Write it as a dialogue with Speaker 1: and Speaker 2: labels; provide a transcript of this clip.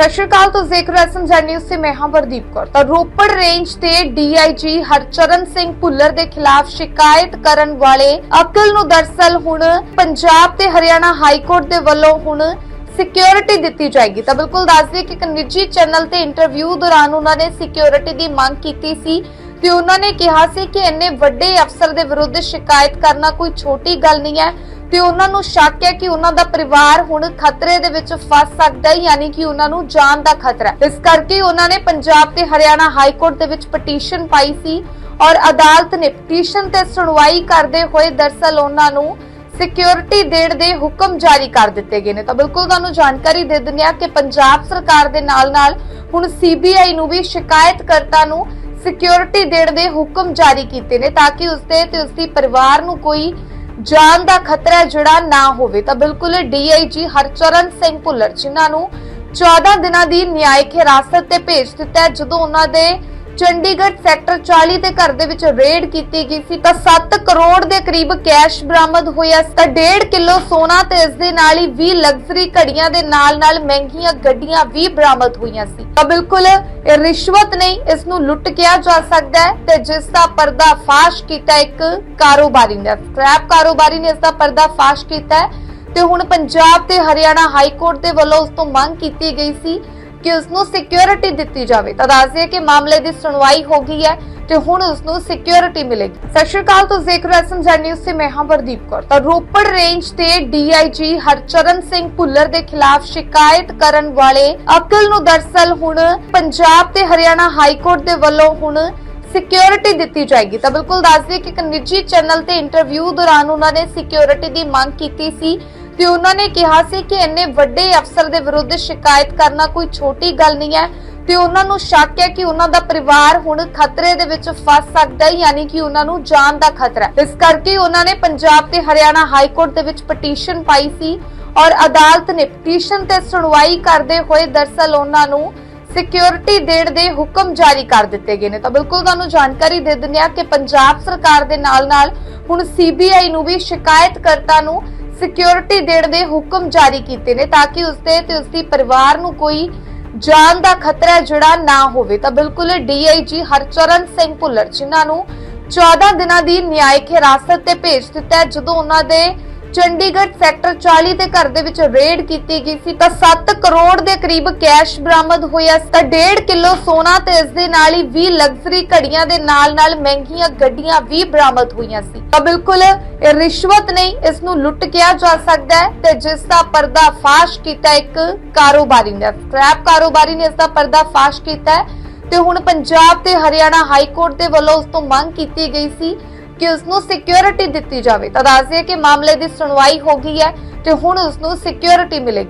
Speaker 1: ਸਤਿ ਸ਼੍ਰੀ ਅਕਾਲ, ਤੁਸੀਂ ਦੇਖ ਰਹੇ ਹੋ ਨਿਊਜ਼ ਤੇ ਮੈਂ ਹਾਂ ਵਰਦੀਪ ਕੌਰ। ਤਾਂ ਰੋਪੜ ਰੇਂਜ ਤੇ ਡੀਆਈਜੀ ਹਰਚਰਨ ਸਿੰਘ ਭੁੱਲਰ ਦੇ ਖਿਲਾਫ ਸ਼ਿਕਾਇਤ ਕਰਨ ਵਾਲੇ ਅਕਲ ਨੂੰ ਦਰਸਲ ਹੁਣ ਪੰਜਾਬ ਤੇ ਹਰਿਆਣਾ ਹਾਈ ਕੋਰਟ ਦੇ ਵੱਲੋਂ ਹੁਣ ਸਿਕਿਉਰਿਟੀ ਦਿੱਤੀ ਜਾਏਗੀ। ਤਾਂ ਬਿਲਕੁਲ ਦੱਸ ਦਈਏ ਕਿ ਇੱਕ ਨਿੱਜੀ ਚੈਨਲ ਤੇ ਇੰਟਰਵਿਊ ਦੌਰਾਨ ਉਹਨਾਂ ਨੇ ਸਿਕਿਉਰਿਟੀ ਦੀ ਮੰਗ ਕੀਤੀ ਸੀ ਤੇ ਉਹਨਾਂ ਨੇ ਕਿਹਾ ਸੀ ਕਿ ਇੰਨੇ ਵੱਡੇ ਅਫਸਰ ਦੇ ਵਿਰੁੱਧ ਸ਼ਿਕਾਇਤ ਕਰਨਾ ਕੋਈ ਛੋਟੀ ਗੱਲ ਨਹੀਂ ਹੈ। ਤੇ ਉਹਨਾਂ ਨੂੰ ਸ਼ੱਕ ਹੈ ਕਿ ਉਹਨਾਂ ਦਾ ਪਰਿਵਾਰ ਹੁਣ ਖਤਰੇ ਦੇ ਵਿੱਚ ਫਸ ਸਕਦਾ ਹੈ, ਯਾਨੀ ਕਿ ਉਹਨਾਂ ਨੂੰ ਜਾਨ ਦਾ ਖਤਰਾ ਇਸ ਕਰਕੇ ਉਹਨਾਂ ਨੇ ਪੰਜਾਬ ਤੇ ਹਰਿਆਣਾ ਹਾਈ ਕੋਰਟ ਦੇ ਵਿੱਚ ਪਟੀਸ਼ਨ ਪਾਈ ਸੀ ਔਰ ਅਦਾਲਤ ਨੇ ਪਟੀਸ਼ਨ ਤੇ ਸੁਣਵਾਈ ਕਰਦੇ ਹੋਏ ਦਰਸਲ ਉਹਨਾਂ ਨੂੰ ਸਿਕਿਉਰਿਟੀ ਦੇਣ ਦੇ ਹੁਕਮ ਜਾਰੀ ਕਰ ਦਿੱਤੇ ਗਏ ਨੇ। ਤਾਂ ਬਿਲਕੁਲ ਤੁਹਾਨੂੰ ਜਾਣਕਾਰੀ ਦੇ ਦਿੰਦੇ ਹਾਂ ਕਿ ਪੰਜਾਬ ਸਰਕਾਰ ਦੇ ਨਾਲ-ਨਾਲ ਹੁਣ ਸੀਬੀਆਈ ਨੂੰ ਵੀ ਸ਼ਿਕਾਇਤਕਰਤਾ ਨੂੰ ਸਿਕਿਉਰਿਟੀ ਦੇਣ ਦੇ ਹੁਕਮ ਜਾਰੀ ਕੀਤੇ ਨੇ ਤਾਂ ਕਿ ਉਸਦੇ ਤੇ ਉਸਦੀ ਪਰਿਵਾਰ ਨੂੰ ਕੋਈ ਜਾਨ ਦਾ ਖਤਰਾ ਜਿਹੜਾ ਨਾ ਹੋਵੇ ਤਾਂ ਬਿਲਕੁਲ ਡੀਆਈਜੀ ਹਰਚਰਨ ਸਿੰਘ ਭੁੱਲਰ, ਜਿਨ੍ਹਾਂ ਨੂੰ 14 ਦਿਨਾਂ ਦੀ ਨਿਆਇਕ ਹਿਰਾਸਤ ਤੇ ਭੇਜ ਦਿੱਤਾ ਜਦੋਂ ਉਹਨਾਂ ਦੇ ਚੰਡੀਗੜ੍ਹ ਸੈਕਟਰ 40 ਦੇ ਘਰ ਦੇ ਵਿੱਚ ਰੇਡ ਕੀਤੀ ਗਈ ਸੀ ਤਾਂ 7 ਕਰੋੜ ਦੇ ਕਰੀਬ ਕੈਸ਼ ਬਰਾਮਦ ਹੋਇਆ ਤਾਂ 1.5 ਕਿਲੋ ਸੋਨਾ ਤੇ ਇਸ ਦੇ ਨਾਲ ਹੀ 20 ਲਗਜ਼ਰੀ ਘੜੀਆਂ ਦੇ ਨਾਲ-ਨਾਲ ਮਹਿੰਗੀਆਂ ਗੱਡੀਆਂ ਵੀ ਬਰਾਮਦ ਹੋਈਆਂ ਸੀ। ਤਾਂ ਬਿਲਕੁਲ ਇਹ ਰਿਸ਼ਵਤ ਨਹੀਂ, ਇਸ ਨੂੰ ਲੁੱਟ ਕਿਹਾ ਜਾ ਸਕਦਾ ਹੈ ਤੇ ਜਿਸ ਦਾ ਪਰਦਾ ਫਾਸ਼ ਕੀਤਾ ਇੱਕ ਕਾਰੋਬਾਰੀ ਨੇ। ਸਕ੍ਰੈਪ ਕਾਰੋਬਾਰੀ ਨੇ ਇਸ ਦਾ ਪਰਦਾ ਫਾਸ਼ ਕੀਤਾ ਹੈ ਤੇ ਹੁਣ ਪੰਜਾਬ ਤੇ ਹਰਿਆਣਾ ਹਾਈ ਕੋਰਟ ਦੇ ਵੱਲੋਂ ਉਸ ਤੋਂ ਮੰਗ ਕੀਤੀ ਗਈ ਸੀ ਕਿ ਉਸ ਨੂੰ ਸਿਕਿਉਰਿਟੀ ਦਿੱਤੀ ਜਾਵੇ। ਤਾਂ ਦੱਸ ਕਿ ਮਾਮਲੇ ਦੀ ਸੁਣਵਾਈ ਹੋ ਗਈ ਹੈ ਤੇ ਹੁਣ ਉਸ ਨੂੰ ਸਿਕਿਉਰਿਟੀ ਮਿਲੇਗੀ। ਸਤਿ ਸ਼੍ਰੀ ਅਕਾਲ, ਤੁਸੀਂ ਦੇਖ ਰਹੇ ਹੋ ਨਿਊਜ਼ ਤੇ ਮੈਂ ਹਾਂ ਵਰਦੀਪ ਕੌਰ। ਤਾਂ ਰੋਪੜ ਰੇਂਜ ਤੇ ਡੀਆਈਜੀ ਹਰਚਰਨ ਸਿੰਘ ਭੁੱਲਰ ਦੇ ਖਿਲਾਫ ਸ਼ਿਕਾਇਤ ਕਰਨ ਵਾਲੇ ਅਕਲ ਨੂੰ ਦਰਸਲ ਹੁਣ ਪੰਜਾਬ ਤੇ ਹਰਿਆਣਾ ਹਾਈ ਕੋਰਟ ਦੇ ਵੱਲੋਂ ਹੁਣ ਸਿਕਿਉਰਿਟੀ ਦਿੱਤੀ ਜਾਏਗੀ। ਤਾਂ ਬਿਲਕੁਲ ਦੱਸ ਦਈਏ ਕਿ ਇੱਕ ਨਿੱਜੀ ਚੈਨਲ ਤੇ ਇੰਟਰਵਿਊ ਦੌਰਾਨ ਉਹਨਾਂ ਨੇ ਸਿਕਿਉਰਿਟੀ ਦੀ ਮੰਗ ਕੀਤੀ ਸੀ ਤੇ ਉਹਨਾਂ ਨੇ ਕਿਹਾ ਸੀ ਕਿ ਇੰਨੇ ਵੱਡੇ ਅਫਸਰ ਦੇ ਵਿਰੁੱਧ ਸ਼ਿਕਾਇਤ ਕਰਨਾ ਕੋਈ ਛੋਟੀ ਗੱਲ ਨਹੀਂ ਹੈ ਤੇ ਉਹਨਾਂ ਨੂੰ ਸ਼ੱਕ ਹੈ ਕਿ ਉਹਨਾਂ ਦਾ ਪਰਿਵਾਰ ਹੁਣ ਖਤਰੇ ਦੇ ਵਿੱਚ ਫਸ ਸਕਦਾ ਹੈ, ਯਾਨੀ ਕਿ ਉਹਨਾਂ ਨੂੰ ਜਾਨ ਦਾ ਖਤਰਾ ਹੈ। ਇਸ ਕਰਕੇ ਉਹਨਾਂ ਨੇ ਪੰਜਾਬ ਤੇ ਹਰਿਆਣਾ ਹਾਈ ਕੋਰਟ ਦੇ ਵਿੱਚ ਪਟੀਸ਼ਨ ਪਾਈ ਸੀ ਔਰ ਅਦਾਲਤ ਨੇ ਪਟੀਸ਼ਨ ਤੇ ਸੁਣਵਾਈ ਕਰਦੇ ਹੋਏ ਦਰਸਲ ਉਹਨਾਂ ਨੂੰ ਸਿਕਿਉਰਿਟੀ ਦੇਣ ਦੇ ਹੁਕਮ ਜਾਰੀ ਕਰ ਦਿੱਤੇ ਗਏ ਨੇ। ਤਾਂ ਬਿਲਕੁਲ ਤੁਹਾਨੂੰ ਜਾਣਕਾਰੀ ਦੇ ਦਿੰਦੇ ਹਾਂ ਕਿ ਪੰਜਾਬ ਸਰਕਾਰ ਦੇ ਨਾਲ-ਨਾਲ ਹੁਣ ਸੀਬੀਆਈ ਨੂੰ ਵੀ ਸ਼ਿਕਾਇਤਕਰਤਾ ਨੂੰ ਸਿਕਿਉਰਿਟੀ ਦੇਣ ਦੇ ਹੁਕਮ ਜਾਰੀ ਕੀਤੇ ਨੇ ਤਾਂ ਕਿ ਉਸਦੇ ਤੇ ਉਸਦੀ ਪਰਿਵਾਰ ਨੂੰ ਕੋਈ ਜਾਨ ਦਾ ਖਤਰਾ ਜਿਹੜਾ ਨਾ ਹੋਵੇ। ਤਾਂ ਬਿਲਕੁਲ ਡੀਆਈਜੀ ਹਰਚਰਨ ਸਿੰਘ ਭੁੱਲਰ, ਜਿਨ੍ਹਾਂ ਨੂੰ 14 ਦਿਨਾਂ ਦੀ ਨਿਆਇਕ ਹਿਰਾਸਤ ਤੇ ਭੇਜ ਦਿੱਤਾ ਜਦੋਂ ਉਹਨਾਂ ਦੇ ਚੰਡੀਗੜ੍ਹ ਸੈਕਟਰ 40 ਦੇ ਘਰ ਦੇ ਵਿੱਚ ਰੇਡ ਕੀਤੀ ਗਈ ਸੀ, ਤਾਂ 7 ਕਰੋੜ ਦੇ ਕਰੀਬ ਕੈਸ਼ ਬਰਾਮਦ ਹੋਇਆ ਤਾਂ 1.5 ਕਿਲੋ ਸੋਨਾ ਤੇ ਇਸ ਦੇ ਨਾਲ ਹੀ 20 ਲਗਜ਼ਰੀ ਘੜੀਆਂ ਦੇ ਨਾਲ-ਨਾਲ ਮਹਿੰਗੀਆਂ ਗੱਡੀਆਂ ਵੀ ਬਰਾਮਦ ਹੋਈਆਂ ਸੀ। ਤਾਂ ਬਿਲਕੁਲ ਇਹ ਰਿਸ਼ਵਤ ਨਹੀਂ, ਇਸ ਨੂੰ ਲੁੱਟ ਕਿਹਾ ਜਾ ਸਕਦਾ ਹੈ ਤੇ ਜਿਸ ਦਾ ਪਰਦਾ ਫਾਸ਼ ਕੀਤਾ ਇੱਕ ਕਾਰੋਬਾਰੀ ਨੇ, ਸਕ੍ਰੈਪ ਕਾਰੋਬਾਰੀ ਨੇ ਇਸ ਦਾ ਪਰਦਾ ਫਾਸ਼ ਕੀਤਾ ਹੈ ਤੇ ਹੁਣ ਪੰਜਾਬ ਤੇ ਹਰਿਆਣਾ ਹਾਈ ਕੋਰਟ ਦੇ ਵੱਲੋਂ ਉਸ ਤੋਂ ਮੰਗ ਕੀਤੀ ਗਈ ਸੀ ਕਿ ਉਸ ਨੂੰ ਸਿਕਿਉਰਿਟੀ ਦਿੱਤੀ ਜਾਵੇ। ਤਾਂ ਦੱਸ ਦਈਏ ਕਿ ਮਾਮਲੇ ਦੀ ਸੁਣਵਾਈ ਹੋ ਗਈ ਹੈ ਤੇ ਹੁਣ ਉਸ ਨੂੰ ਸਿਕਿਉਰਿਟੀ ਮਿਲੇਗੀ।